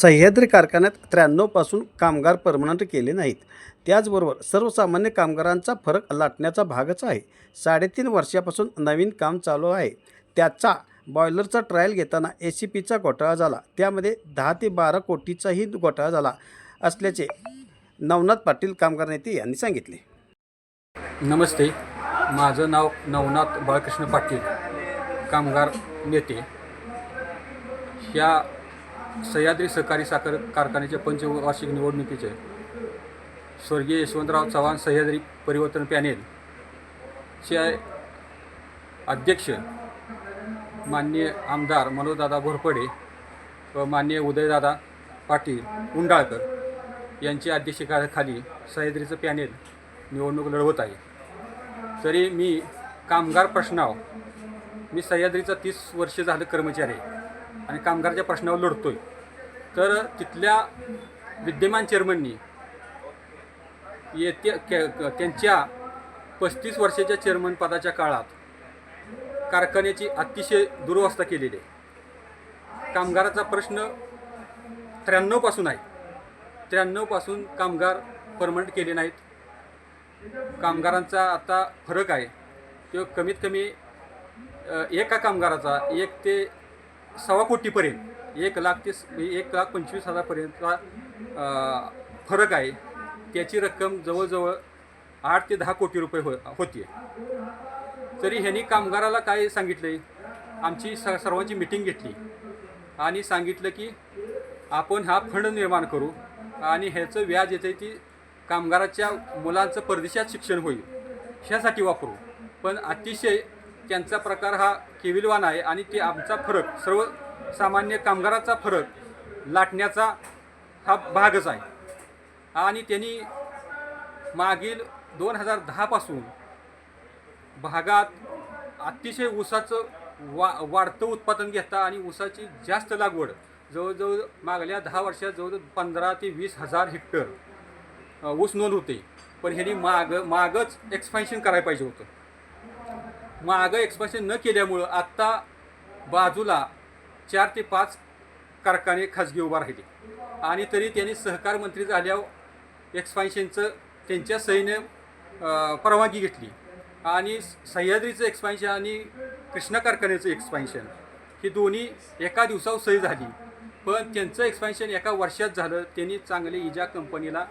सह्याद्री कारखान्यात त्र्याण्णवपासून कामगार परमनंट केले नाहीत. त्याचबरोबर सर्वसामान्य कामगारांचा फरक लाटण्याचा भागच आहे. साडेतीन वर्षापासून नवीन काम चालू आहे. त्याचा बॉयलरचा ट्रायल घेताना ए सी पीचा घोटाळा झाला. त्यामध्ये दहा ते बारा कोटीचाही घोटाळा झाला असल्याचे नवनाथ पाटील कामगार नेते यांनी सांगितले. नमस्ते. माझं नाव नवनाथ बाळकृष्ण पाटील कामगार नेते. ह्या सह्याद्री सहकारी साखर कारखान्याच्या पंचवार्षिक निवडणुकीचे स्वर्गीय यशवंतराव चव्हाण सह्याद्री परिवर्तन पॅनेलचे अध्यक्ष मान्य आमदार मनोजदादा घोरपडे व माननीय उदयदादा पाटील उंडाळकर यांच्या अध्यक्षतेखाली सह्याद्रीचं पॅनेल निवडणूक लढवत आहे. तरी मी कामगार प्रश्नाव मी सह्याद्रीचा तीस वर्ष झालं कर्मचारी आहे. आणि कामगारच्या प्रश्नावर लढतोय. तर तिथल्या विद्यमान चेअरमननी येत्या के- त्यांच्या पस्तीस वर्षाच्या चेअरमन पदाच्या काळात कारखान्याची अतिशय दुरवस्था केलेली आहे. कामगाराचा प्रश्न त्र्याण्णवपासून आहे. त्र्याण्णवपासून कामगार परमनंट केले नाहीत. कामगारांचा आता फरक आहे. तो कमीत कमी एका कामगाराचा एक ते सव्वा कोटीपर्यंत एक लाख ते एक लाख पंचवीस हजारपर्यंतचा फरक आहे. त्याची रक्कम जवळजवळ आठ ते दहा कोटी रुपये हो होती तरी ह्यांनी कामगाराला काय सांगितलं आमची स सर्वांची मिटिंग घेतली आणि सांगितलं की आपण हा फंड निर्माण करू आणि ह्याचं व्याज येतं ती कामगाराच्या मुलांचं परदेशात शिक्षण होईल ह्यासाठी वापरू. पण अतिशय त्यांचा प्रकार हा केविलवान आहे आणि ते आमचा फरक सर्वसामान्य कामगाराचा फरक लाटण्याचा हा भागच आहे. आणि त्यांनी मागील दोन हजार दहापासून भागात अतिशय ऊसाचं वा वाढतं उत्पादन घेता आणि ऊसाची जास्त लागवड जवळजवळ मागल्या दहा वर्षात जवळजवळ पंधरा ते वीस हजार हेक्टर ऊस नोंद होते. पण ह्यांनी माग मागच एक्सपान्शन करायला पाहिजे होतं. मागं एक्सपान्शन न केल्यामुळं आत्ता बाजूला चार ते पाच कारखाने खाजगी उभा राहिले. आणि तरी त्यांनी सहकार मंत्री झाल्यावर एक्सपान्शनचं त्यांच्या सहीने परवानगी घेतली. आणि सह्याद्रीचं एक्सपान्शन आणि कृष्णा कारखान्याचं एक्सपान्शन ही दोन्ही एका दिवसावर सही झाली. पण त्यांचं एक्सपान्शन एका वर्षात झालं त्यांनी चांगले इजा कंपनीला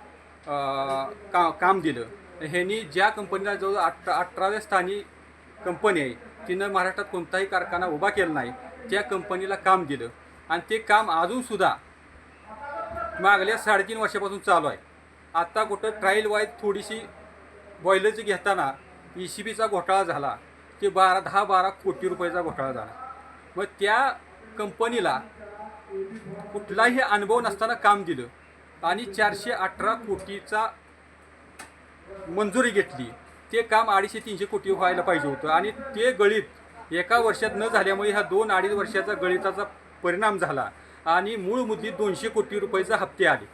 का काम दिलं. ह्यांनी ज्या कंपनीला जवळ अठरा अठराव्या स्थानी कंपनी आहे. तिनं महाराष्ट्रात कोणताही कारखाना उभा केला नाही. त्या कंपनीला काम दिलं. आणि ते काम अजूनसुद्धा मागल्या साडेतीन वर्षापासून चालू आहे. आत्ता कुठं ट्रायल वाईज थोडीशी बॉयलरची घेताना ई सी बीचा घोटाळा झाला. ते बारा दहा बारा कोटी रुपयाचा घोटाळा झाला. मग त्या कंपनीला कुठलाही अनुभव नसताना काम दिलं. आणि चारशे अठरा कोटीचा मंजुरी घेतली. ते काम अडीचशे तीनशे कोटी व्हायला पाहिजे होतं. आणि ते गळीत एका वर्षात न झाल्यामुळे ह्या दोन अडीच वर्षाचा गळिताचा परिणाम झाला. आणि मूळ मुद्दीत दोनशे कोटी रुपयाचे हप्ते आले.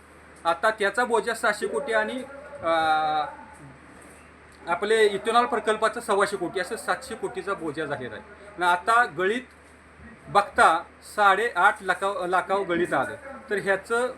आता त्याचा बोजा सहाशे कोटी आणि आपले इथेनॉल प्रकल्पाचं सव्वाशे कोटी असं सातशे कोटीचा बोजा झालेला आहे. आणि आता गळीत बघता साडेआठ लाखा लाखावर गळीत आलं. तर ह्याचं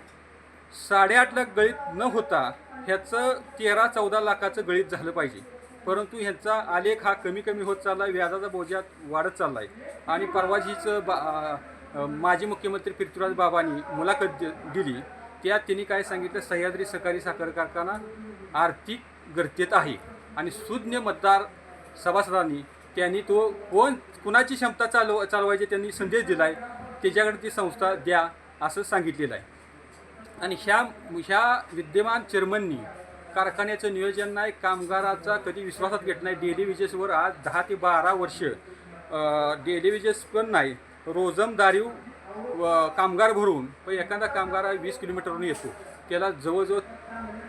साडेआठ लाख गळीत न होता ह्याचं तेरा चौदा लाखाचं गळीत झालं पाहिजे. परंतु ह्याचा आलेख हा कमी कमी होत चालला आहे व्याजाचा बोजा वाढत चालला आहे आणि परवाजीचं बा माजी मुख्यमंत्री पृथ्वीराज बाबांनी मुलाखत दिली. त्यात त्यांनी काय सांगितलं? सह्याद्री सहकारी साखर कारखाना आर्थिक गर्तेत आहे आणि सुज्ञ मतदार सभासदांनी त्यांनी तो कोण कुणाची क्षमता चालव चालवायची त्यांनी संदेश दिला आहे त्याच्याकडे ती संस्था द्या असं सांगितलेलं आहे. आणि ह्या ह्या विद्यमान चेअरमननी कारखान्याचं नियोजन नाही कामगाराचा कधी विश्वासात घेत नाही. डेली विजेसवर आज दहा ते बारा वर्ष डेली विजेस पण नाही. रोजमदारीव व कामगार भरून पण एखादा कामगार वीस किलोमीटरवरून येतो. त्याला जवळजवळ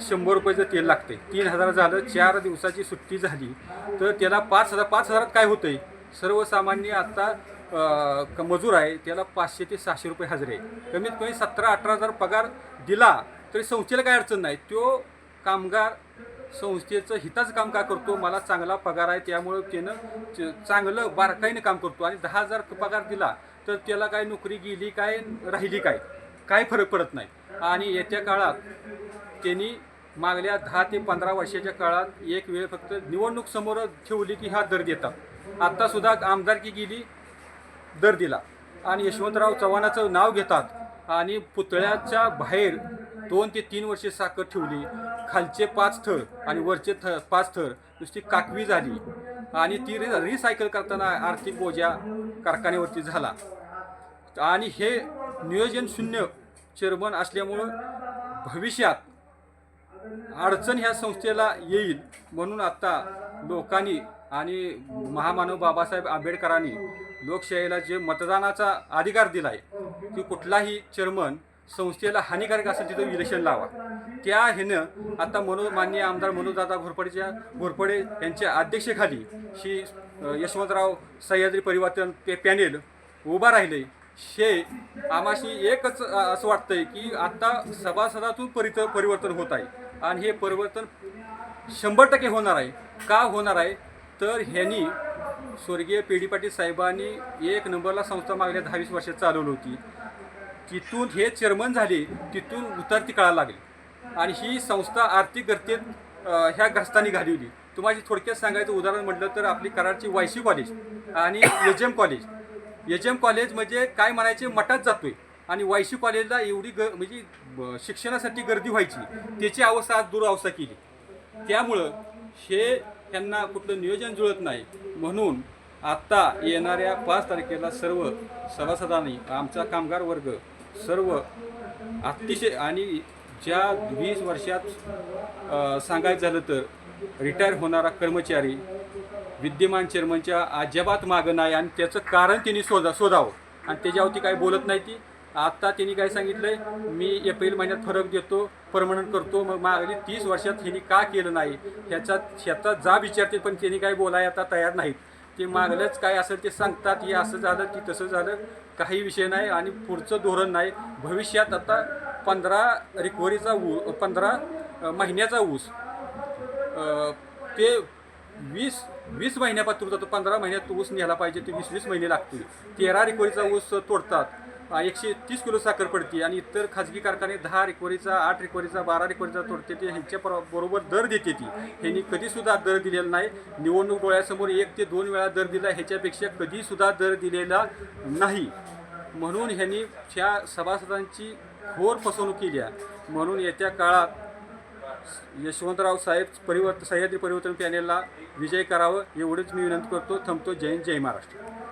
शंभर रुपयाचं तेल लागते तीन हजार झालं चार दिवसाची सुट्टी झाली. तर त्याला पाच हजार पाच हजारात काय होतं आहे सर्वसामान्य आता क- मजूर आहे त्याला पाचशे ते सहाशे रुपये हजरे आहे. कमीत कमी सतरा अठरा हजार पगार दिला तरी संस्थेला काय अडचण नाही. तो कामगार संस्थेचं हिताचं काम का करतो? मला चांगला पगार आहे त्यामुळं त्यानं च- चांगलं बारकाईनं काम करतो. आणि दहा हजार पगार दिला तर त्याला काय नोकरी गेली काय राहिली काय? काय फरक पडत नाही. आणि येत्या काळात त्यांनी मागल्या दहा ते पंधरा वर्षाच्या काळात एक वेळ फक्त निवडणूक समोर ठेवली की हा दर देतात. आत्तासुद्धा आमदारकी गेली दर दिला. आणि यशवंतराव चव्हाणाचं नाव घेतात. आणि पुतळ्याच्या बाहेर दोन ते तीन वर्षे साखर ठेवली. खालचे पाच थर आणि वरचे थ पाच थर नुसती काकवी झाली. आणि ती रि रिसायकल करताना आर्थिक बोजा कारखान्यावरती झाला. आणि हे नियोजन शून्य चेअरमन असल्यामुळं भविष्यात अडचण ह्या संस्थेला येईल म्हणून आत्ता लोकांनी आणि महामानव बाबासाहेब आंबेडकरांनी लोकशाहीला जे मतदानाचा अधिकार दिला आहे की कुठलाही चेअरमन संस्थेला हानिकारक असेल तिथं इलेक्शन लावा. त्या ह्यानं आता मनो माननीय आमदार मनोजदादा घोरपडेच्या घोरपडे यांच्या अध्यक्षेखाली श्री यशवंतराव सह्याद्री परिवर्तन पे पॅनेल उभा राहिले. हे आम्हाशी एकच असं वाटतंय की आता सभासदातून परित परिवर्तन होत आहे. आणि हे परिवर्तन शंभर टक्के होणार आहे. का होणार आहे? तर ह्यांनी स्वर्गीय पेढी डी पाटील साहेबांनी एक नंबरला संस्था मागल्या दहावीस वर्षात चालवली होती. तिथून हे चेअरमन झाले तिथून उतरती कळायला लागली. आणि ही संस्था आर्थिक गरतेत ह्या ग्रस्तांनी घालवली. तुम्हाला थोडक्यात सांगायचं उदाहरण म्हटलं तर आपली कराडची वायसी कॉलेज आणि H M college H M college म्हणजे काय म्हणायचे? मठात जातोय. आणि वायसी कॉलेजला एवढी ग म्हणजे ब- शिक्षणासाठी गर्दी व्हायची. त्याची अवस्था आज दुरावस्था केली. त्यामुळं हे त्यांना कुठलं नियोजन जुळत नाही. म्हणून आत्ता येणाऱ्या पाच तारखेला सर्व सभासदांनी आमचा कामगार वर्ग सर्व अतिशय आणि ज्या वीस वर्षात सांगायचं झालं तर रिटायर होणारा कर्मचारी विद्यमान चेअरमनच्या अजिबात मागं नाही आणि त्याचं कारण त्यांनी शोधा शोधावं. आणि त्याच्यावरती काही बोलत नाही ती. आत्ता त्यांनी काय सांगितलं आहे मी एप्रिल महिन्यात फरक देतो परमनंट करतो. मग मागली तीस वर्षात ह्यांनी का केलं नाही? ह्याचा ह्याचा जा विचारते पण त्यांनी काही बोलाय आता तयार नाहीत. ते मागलंच काय असेल ते सांगतात. हे असं झालं की तसं झालं. काही विषय नाही आणि पुढचं धोरण नाही. भविष्यात आता पंधरा रिकव्हरीचा ऊ पंधरा महिन्याचा ऊस. ते वीस वीस महिन्यापासून जातो पंधरा महिन्यात ऊस न्यायला पाहिजे ते वीस वीस महिने लागतील. तेरा रिकवरीचा ऊस तोडतात एकशे तीस किलो साखर पडते आणि इतर खाजगी कारखाने दहा रिकवरीचा आठ रिकवरीचा बारा रिकवरीचा तोडते ते ह्यांच्या बरोबर दर देते ती. ह्यांनी कधीसुद्धा दर दिलेला नाही. निवडणूक डोळ्यासमोर एक ते दोन वेळा दर दिला ह्याच्यापेक्षा कधीसुद्धा दर दिलेला नाही. म्हणून ह्यांनी ह्या सभासदांची घोर फसवणूक केली आहे म्हणून येत्या काळात यशवंतराव साहेब परिवर्तन सह्याद्री परिवर्तन पॅनेलला विजय करावं एवढीच मी विनंती करतो. थांबतो. जय हिंद जय महाराष्ट्र.